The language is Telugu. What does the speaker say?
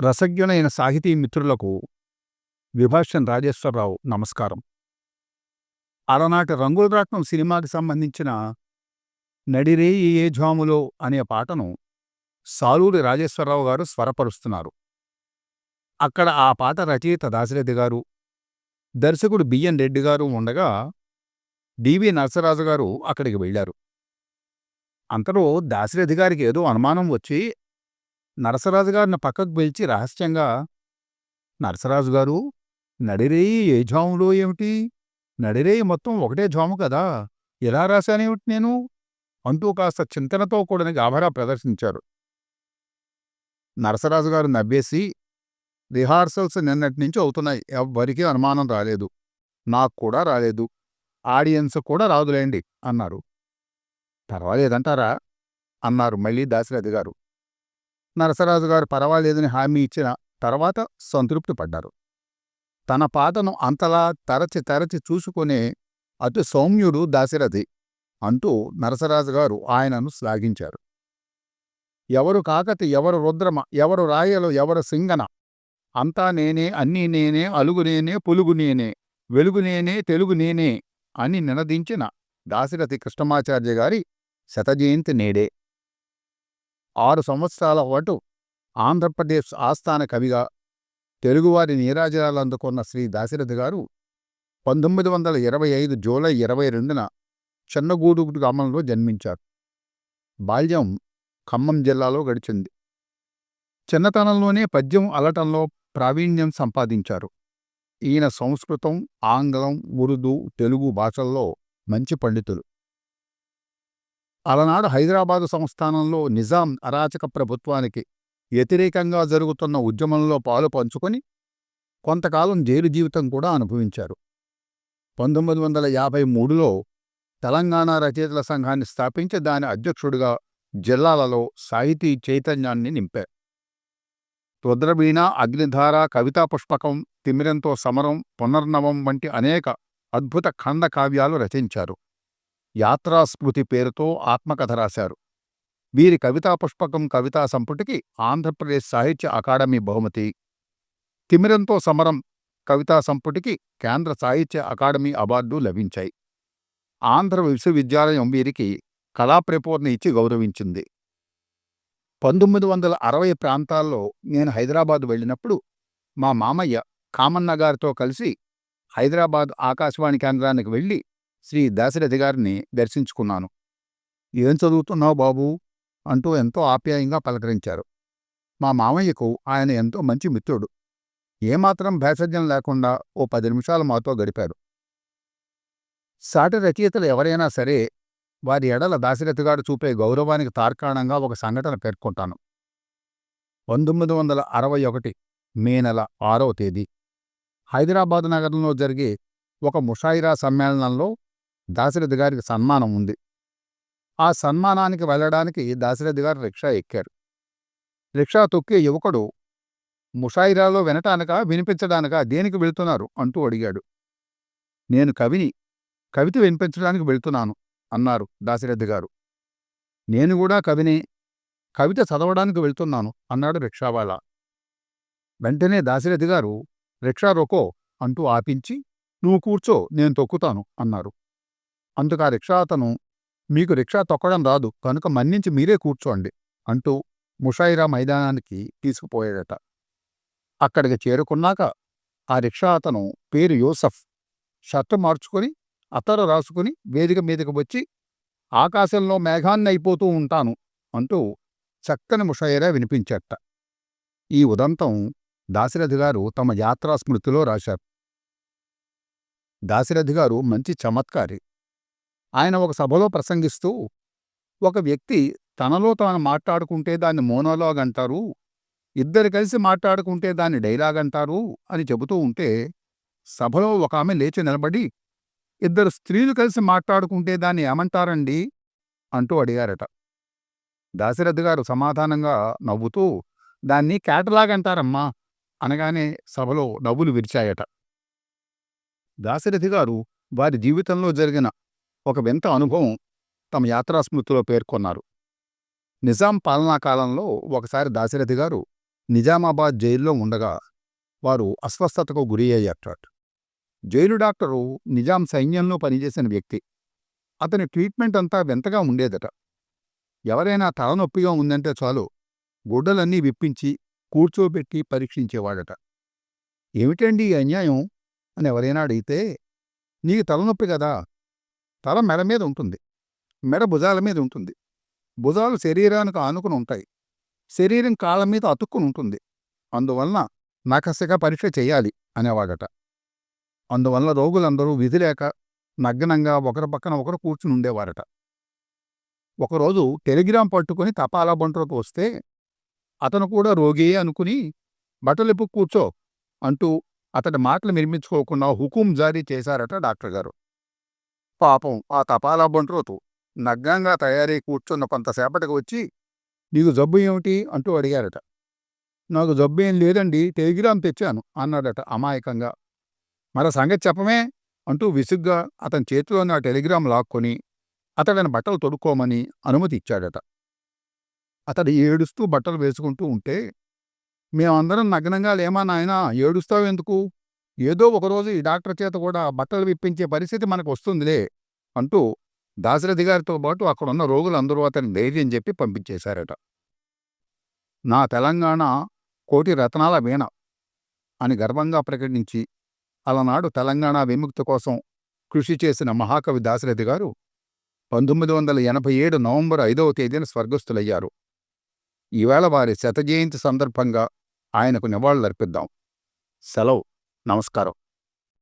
రసజ్ఞులైన సాహితీ మిత్రులకు విభాషన్ రాజేశ్వరరావు నమస్కారం. అలనాటి రంగుల రాట్నం సినిమాకి సంబంధించిన నడిరేయి ఏ ఝాములో అనే పాటను సాలూరి రాజేశ్వరరావు గారు స్వరపరుస్తున్నారు. అక్కడ ఆ పాట రచయిత దాశరథి గారు దర్శకుడు బిఎన్ రెడ్డి గారు ఉండగా డివి నరసరాజు గారు అక్కడికి వెళ్ళారు. అంతలో దాశరథి గారికి ఏదో అనుమానం వచ్చి నరసరాజు గారిని పక్కకు పిలిచి రహస్యంగా నరసరాజు గారు నడిరేయి ఏ జాములో ఏమిటి? నడిరేయి మొత్తం ఒకటే జాము కదా? ఎలా రాశానేమిటి నేను? అంటూ కాస్త చింతనతో కూడిన గాభరా ప్రదర్శించారు. నరసరాజు గారు నవ్వేసి రిహార్సల్స్ నిన్నటి నుంచి అవుతున్నాయి. ఎవ్వరికీ అనుమానం రాలేదు. నాకు కూడా రాలేదు. ఆడియన్స్ కూడా రాదులేండి అన్నారు. పర్వాలేదంటారా? అన్నారు మళ్ళీ దాశరథి గారు. నరసరాజు గారు పర్వాలేదని హామీ ఇచ్చిన తర్వాత సంతృప్తి పడ్డారు తన పాటను అంతలా తరచి తరచి చూసుకునే అతి సౌమ్యుడు దాశరథి అంటూ నరసరాజు గారు ఆయనను శ్లాఘించారు. ఎవరు కాకతి ఎవరు రుద్రమ ఎవరు రాయలు ఎవరు సింగన అంతా నేనే అన్నీ నేనే అలుగు నేనే పులుగు నేనే వెలుగు నేనే తెలుగు నేనే అని నినదించిన దాశరథి కృష్ణమాచార్య గారి శతజయంతి నేడే. ఆరు సంవత్సరాల పాటు ఆంధ్రప్రదేశ్ ఆస్థాన కవిగా తెలుగువారి నీరాజనాలు అందుకున్న శ్రీ దాశరథి గారు పంతొమ్మిది వందల ఇరవై ఐదు జూలై ఇరవై రెండున చెన్నగూడు గ్రామంలో జన్మించారు. బాల్యం ఖమ్మం జిల్లాలో గడిచింది. చిన్నతనంలోనే పద్యం అలటంలో ప్రావీణ్యం సంపాదించారు. ఈయన సంస్కృతం ఆంగ్లం ఉర్దూ తెలుగు భాషల్లో మంచి పండితులు. అలనాడు హైదరాబాదు సంస్థానంలో నిజాం అరాచక ప్రభుత్వానికి వ్యతిరేకంగా జరుగుతున్న ఉద్యమంలో పాలు పంచుకొని కొంతకాలం జైలు జీవితం కూడా అనుభవించారు. పంతొమ్మిది వందల యాభై మూడులో తెలంగాణ రచయితల సంఘాన్ని స్థాపించి దాని అధ్యక్షుడిగా జిల్లాలలో సాహితీ చైతన్యాన్ని నింపారు. రుద్రవీణ అగ్నిధార కవితా పుష్పకం తిమిరంతో సమరం పునర్నవం వంటి అనేక అద్భుత ఖండ కావ్యాలు రచించారు. యాత్రాస్మృతి పేరుతో ఆత్మకథ రాశారు. వీరి కవితా పుష్పకం కవితా సంపుటికి ఆంధ్రప్రదేశ్ సాహిత్య అకాడమీ బహుమతి. తిమిరంతో సమరం కవితా సంపుటికి కేంద్ర సాహిత్య అకాడమీ అవార్డు లభించాయి. ఆంధ్ర విశ్వవిద్యాలయం వీరికి కళాప్రపూర్ణ ఇచ్చి గౌరవించింది. పంతొమ్మిది వందల అరవై ప్రాంతాల్లో నేను హైదరాబాద్ వెళ్ళినప్పుడు మా మామయ్య కామన్న గారితో కలిసి హైదరాబాద్ ఆకాశవాణి కేంద్రానికి వెళ్ళి శ్రీ దాశరథి గారిని దర్శించుకున్నాను. ఏం చదువుతున్నావు బాబూ? అంటూ ఎంతో ఆప్యాయంగా పలకరించారు. మా మామయ్యకు ఆయన ఎంతో మంచి మిత్రుడు. ఏమాత్రం భేషజ్యం లేకుండా ఓ పది నిమిషాలు మాతో గడిపారు. సాటి రచయితలు ఎవరైనా సరే వారి ఎడల దాశరథిగాడు చూపే గౌరవానికి తార్కాణంగా ఒక సంఘటన పేర్కొంటాను. పంతొమ్మిది వందల అరవై ఒకటి మే నెల ఆరవ తేదీ. హైదరాబాద్ నగరంలో జరిగే ఒక ముషాయిరా సమ్మేళనంలో దాశరథి గారికి సన్మానం ఉంది. ఆ సన్మానానికి వెళ్ళడానికి దాశరథి గారు రిక్షా ఎక్కారు. రిక్షా తొక్కే యువకుడు ముషాయిరాలో వినటానికా వినిపించడానికా దేనికి వెళ్తున్నారు అంటూ అడిగాడు. నేను కవిని కవిత వినిపించడానికి వెళ్తున్నాను అన్నారు దాశరథి గారు. నేను కూడా కవినే కవిత చదవడానికి వెళ్తున్నాను అన్నాడు రిక్షావాలా. వెంటనే దాశరథి గారు రిక్షా రొకో అంటూ ఆపించి నువ్వు కూర్చో నేను తొక్కుతాను అన్నారు. అందుకు ఆ రిక్షా అతను మీకు రిక్షా తొక్కడం రాదు కనుక మన్నించి మీరే కూర్చోండి అంటూ ముషాయిరా మైదానానికి తీసుకుపోయాడట. అక్కడికి చేరుకున్నాక ఆ రిక్షా అతను పేరు యూసఫ్. షర్టు మార్చుకొని అత్తరు రాసుకుని వేదిక మీదకి వచ్చి ఆకాశంలో మేఘాన్ని అయిపోతూ ఉంటాను అంటూ చక్కని ముషాయిరా వినిపించట. ఈ ఉదంతం దాశరథి గారు తమ యాత్రా స్మృతిలో రాశారు. దాశరథి గారు మంచి చమత్కారి. ఆయన ఒక సభలో ప్రసంగిస్తూ ఒక వ్యక్తి తనలో తాను మాట్లాడుకుంటే దాన్ని మోనోలాగ్ అంటారు ఇద్దరు కలిసి మాట్లాడుకుంటే దాన్ని డైలాగ్ అంటారు అని చెబుతూ ఉంటే సభలో ఒక ఆమె లేచి నిలబడి ఇద్దరు స్త్రీలు కలిసి మాట్లాడుకుంటే దాన్ని ఏమంటారండి? అంటూ అడిగారట. దాశరథి గారు సమాధానంగా నవ్వుతూ దాన్ని కేటలాగ్ అంటారమ్మా అనగానే సభలో నవ్వులు విరిచాయట. దాశరథి గారు వారి జీవితంలో జరిగిన ఒక వింత అనుభవం తమ యాత్రాస్మృతిలో పేర్కొన్నారు. నిజాం పాలనా కాలంలో ఒకసారి దాశరథి గారు నిజామాబాద్ జైల్లో ఉండగా వారు అస్వస్థతకు గురి అయ్యారట జైలు డాక్టరు నిజాం సైన్యంలో పనిచేసిన వ్యక్తి. అతని ట్రీట్మెంట్ అంతా వింతగా ఉండేదట. ఎవరైనా తలనొప్పిగా ఉందంటే చాలు గుడ్డలన్నీ విప్పించి కూర్చోబెట్టి పరీక్షించేవాడట. ఏమిటండి ఈ అన్యాయం? అని ఎవరైనా అడిగితే నీకు తలనొప్పి కదా తల మెడ మీద ఉంటుంది. మెడ భుజాల మీద ఉంటుంది. భుజాలు శరీరానికి ఆనుకుని ఉంటాయి. శరీరం కాళ్ళ మీద అతుక్కుని ఉంటుంది. అందువలన నకసిగా పరీక్ష చేయాలి అనేవాడట. అందువల్ల రోగులందరూ విధి లేక నగ్నంగా ఒకరి పక్కన ఒకరు కూర్చుని ఉండేవారట. ఒకరోజు టెలిగ్రామ్ పట్టుకుని తపాలా బంటులకు వస్తే అతను కూడా రోగియే అనుకుని బట్టలిప్పు కూర్చో అంటూ అతడి మాటలు నిర్మించుకోకుండా హుకుం జారీ చేశారట డాక్టర్ గారు. పాపం ఆ తపాలా బంట్రోతు నగ్నంగా తయారై కూర్చున్న కొంతసేపటికి వచ్చి నీకు జబ్బు ఏమిటి? అంటూ అడిగారట. నాకు జబ్బు ఏం లేదండి టెలిగ్రామ్ తెచ్చాను అన్నాడట అమాయకంగా. మర సంగతి చెప్పమే అంటూ విసుగ్గా అతని చేతిలోని ఆ టెలిగ్రామ్ లాక్కొని అతడిని బట్టలు తొడుక్కోమని అనుమతి ఇచ్చాడట. అతడు ఏడుస్తూ బట్టలు వేసుకుంటూ ఉంటే మేమందరం నగ్నంగా లేమా నాయనా? ఏడుస్తావెందుకు? ఏదో ఒకరోజు ఈ డాక్టర్ చేత కూడా బట్టలు విప్పించే పరిస్థితి మనకు వస్తుందిలే అంటూ దాశరథి గారితో పాటు అక్కడున్న రోగులందరూ అతని ధైర్యం చెప్పి పంపించేశారట. నా తెలంగాణ కోటి రత్నాల వీణ అని గర్వంగా ప్రకటించి అలనాడు తెలంగాణ విముక్తి కోసం కృషి చేసిన మహాకవి దాశరథి గారు పంతొమ్మిది వందల ఎనభై ఏడు నవంబర్ ఐదవ తేదీన స్వర్గస్థులయ్యారు. ఈవేళ వారి శత జయంతి సందర్భంగా ఆయనకు నివాళులర్పిద్దాం. సెలవు. నమస్కారం.